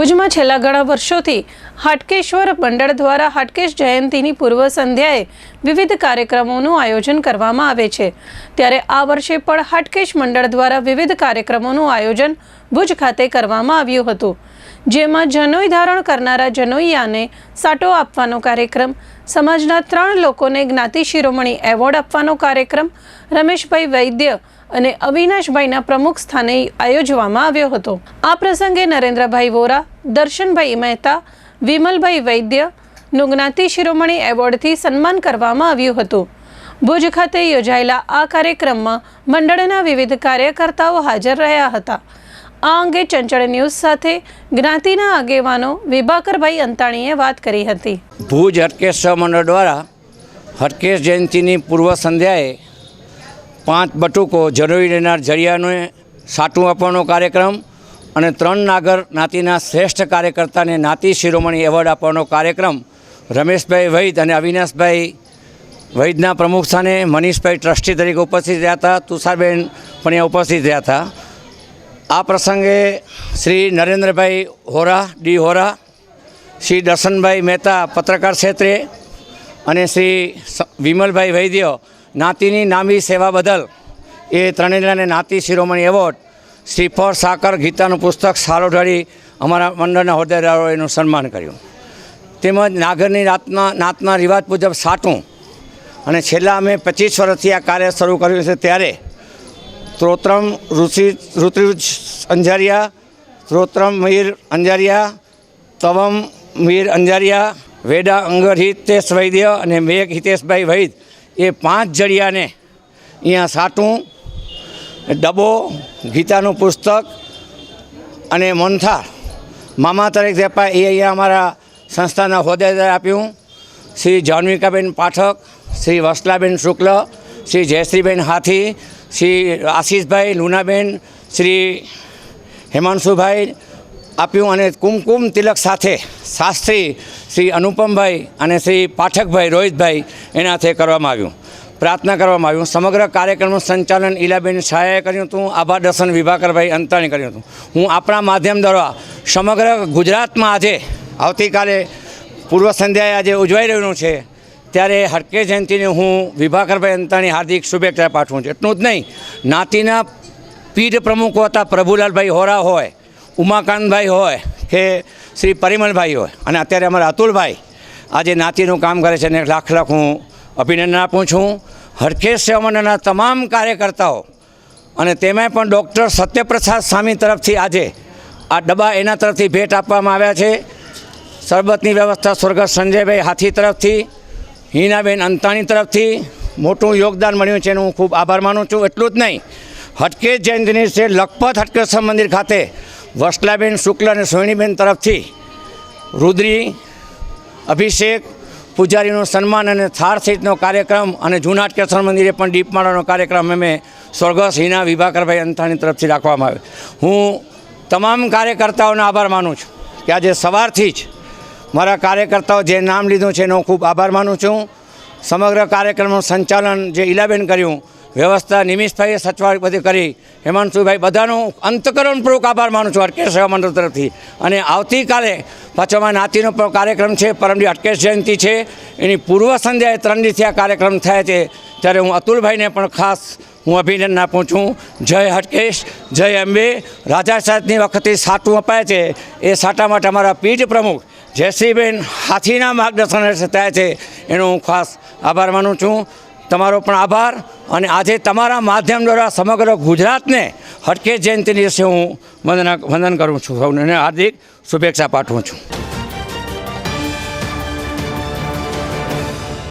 ભુજમાં છેલ્લા ઘણા વર્ષોથી હાટકેશ્વર મંડળ દ્વારા હાટકેશ જયંતીની પૂર્વ સંધ્યાએ વિવિધ કાર્યક્રમોનું આયોજન કરવામાં આવે છે. ત્યારે આ વર્ષે પણ હાટકેશ મંડળ દ્વારા વિવિધ કાર્યક્રમોનું આયોજન ભુજ ખાતે કરવામાં આવ્યું હતું. જેમાં જનોઈ ધારણ કરનારા જનોઈયાને સાટો આપવાનો કાર્યક્રમ, સમાજના ત્રણ લોકોને જ્ઞાતિ શિરોમણી એવોર્ડ આપવાનો કાર્યક્રમ, રમેશભાઈ વૈદ્ય અને અવિનાશભાઈના પ્રમુખ સ્થાને આયોજવામાં આવ્યો હતો. આ પ્રસંગે નરેન્દ્રભાઈ વોરા, દર્શનભાઈ મહેતા, વિમલભાઈ વૈદ્યનું જ્ઞાતિ શિરોમણી એવોર્ડથી સન્માન કરવામાં આવ્યું હતું. ભુજ ખાતે યોજાયેલા આ કાર્યક્રમમાં મંડળના વિવિધ કાર્યકર્તાઓ હાજર રહ્યા હતા. આ અંગે ચંચળ ન્યૂઝ સાથે જ્ઞાતિના આગેવાનો વિભાકરભાઈ અંતાણીએ વાત કરી હતી. ભુજ હટકેશ મંડળ દ્વારા હટકેશ જયંતિની પૂર્વ સંધ્યાએ પાંચ બટુકો જરૂરી રહેનાર જરિયાને સાટું આપવાનો કાર્યક્રમ અને ત્રણ નાગર નાતીના શ્રેષ્ઠ કાર્યકર્તાને નાતી શિરોમણી એવોર્ડ આપવાનો કાર્યક્રમ. રમેશભાઈ વૈદ અને અવિનાશભાઈ વૈદના પ્રમુખ સ્થાને મનીષભાઈ ટ્રસ્ટી તરીકે ઉપસ્થિત રહ્યા હતા, તુષારબેન પણ અહીંયા ઉપસ્થિત રહ્યા હતા. આ પ્રસંગે શ્રી નરેન્દ્રભાઈ હોરા, ડી હોરા, શ્રી દર્શનભાઈ મહેતા પત્રકાર ક્ષેત્રે અને શ્રી વિમલભાઈ વૈદ્ય નાતીની નામી સેવા બદલ એ ત્રણેલાને નાતી શિરોમણી એવોર્ડ શ્રીફળ સાકર ગીતાનું પુસ્તક સારો ઢળી અમારા મંડળના હોદ્દેદારો એનું સન્માન કર્યું. તેમજ નાગરની નાતના નાતના રિવાજ મુજબ સાટું. અને છેલ્લા અમે પચીસ વર્ષથી આ કાર્ય શરૂ કર્યું છે ત્યારે ત્રોત્રમ ઋષિ ઋતુજ અંજારિયા, ત્રોત્રમ મીર અંજારિયા, તવમ મીર અંજારિયા, વેડા અંગર હિતેશ વૈદ્ય અને મેઘ હિતેશભાઈ વૈદ એ પાંચ જડિયાને અહીંયા સાટું ડબો ગીતાનું પુસ્તક અને મંથાર મામા તરીકે અપાય એ અહીંયા અમારા સંસ્થાના હોદ્દેદાર આપ્યું. શ્રી જાહ્નવિકાબેન પાઠક, શ્રી વસલાબેન શુક્લ, શ્રી જયશ્રીબેન હાથી, શ્રી આશીષભાઈ લુનાબેન, શ્રી હેમાંશુભાઈ આપ્યું અને કુમકુમ તિલક સાથે શાસ્ત્રી શ્રી અનુપમભાઈ અને શ્રી પાઠકભાઈ રોહિતભાઈ એના હાથે કરવામાં આવ્યું. પ્રાર્થના કરવામાં આવ્યું. સમગ્ર કાર્યક્રમનું સંચાલન ઈલાબેન શાહે કર્યું હતું. આભા દર્શન વિભાકરભાઈ અંતાણી કર્યું હતું. હું આપણા માધ્યમ દ્વારા સમગ્ર ગુજરાતમાં આજે આવતીકાલે પૂર્વ સંધ્યાએ આજે ઉજવાઈ રહ્યું છે. ત્યારે હરકે જયંતિને હું વિભાકરભાઈ અંતાણી હાર્દિક શુભેચ્છા પાઠવું છું. એટલું જ નહીં. નાતીના પીઢ પ્રમુખો હતા પ્રભુલાલભાઈ હોરા હોય ઉમાકાંતભાઈ હોય કે શ્રી પરિમલભાઈ હોય, અને અત્યારે અમારા અતુલભાઈ આજે નાતીનું કામ કરે છે અને લાખ લાખ હું અભિનંદન આપું છું. હરકેશ સેવા તમામ કાર્યકર્તાઓ અને તેમાં પણ ડૉક્ટર સત્યપ્રસાદ સ્વામી તરફથી આજે આ ડબ્બા એના તરફથી ભેટ આપવામાં આવ્યા છે. શરબતની વ્યવસ્થા સ્વર્ગસ્થ સંજયભાઈ હાથી તરફથી, હિનાબેન અંતાણી તરફથી, મોટું યોગદાન મળ્યું છે, એનું હું ખૂબ આભાર માનું છું. એટલું જ નહીં હટકેશ જયંતિની છે લખપત હટકેશ્વર મંદિર ખાતે વસલાબેન શુક્લ અને સોહિણીબેન તરફથી રુદ્રી, અભિષેક, પૂજારીનું સન્માન અને થાળ સહિતનો કાર્યક્રમ અને જૂના હટકેશ્વર મંદિરે પણ દીપમાળાનો કાર્યક્રમ અમે સ્વર્ગસ્થ હિના વિભાકરભાઈ અંતાણી તરફથી રાખવામાં આવ્યો. હું તમામ કાર્યકર્તાઓનો આભાર માનું છું કે આજે સવારથી જ મારા કાર્યકર્તાઓ જે નામ લીધું છે એનો ખૂબ આભાર માનું છું. સમગ્ર કાર્યક્રમનું સંચાલન જે ઇલાબેન કર્યું વ્યવસ્થા નિમિષભાઈએ સચવાટ બધી કરી. હેમાંશુભાઈ, બધાનો અંતકરણપૂર્વક આભાર માનું છું અટકેશ સેવા મંડળ તરફથી. અને આવતીકાલે પાછો અમારા નાતીનો પણ કાર્યક્રમ છે, પરમજી અટકેશ જયંતિ છે. એની પૂર્વ સંધ્યાએ ત્રણ દિવસથી આ કાર્યક્રમ થાય છે. ત્યારે હું અતુલભાઈને પણ ખાસ હું અભિનંદન આપું છું. જય હટકેશ, જય અંબે. રાજા સાહેબની વખતે સાટું અપાય છે. એ સાટા માટે અમારા પીઠ પ્રમુખ જયશ્રીબેન હાથીના માર્ગદર્શન હેઠળ છે. એનો હું ખાસ આભાર માનું છું. તમારો પણ આભાર અને આજે તમારા માધ્યમ દ્વારા સમગ્ર ગુજરાતને હટકે જયંતિ દિવસે હું વંદના વંદન કરું છું સૌને હાર્દિક શુભેચ્છા પાઠવું છું.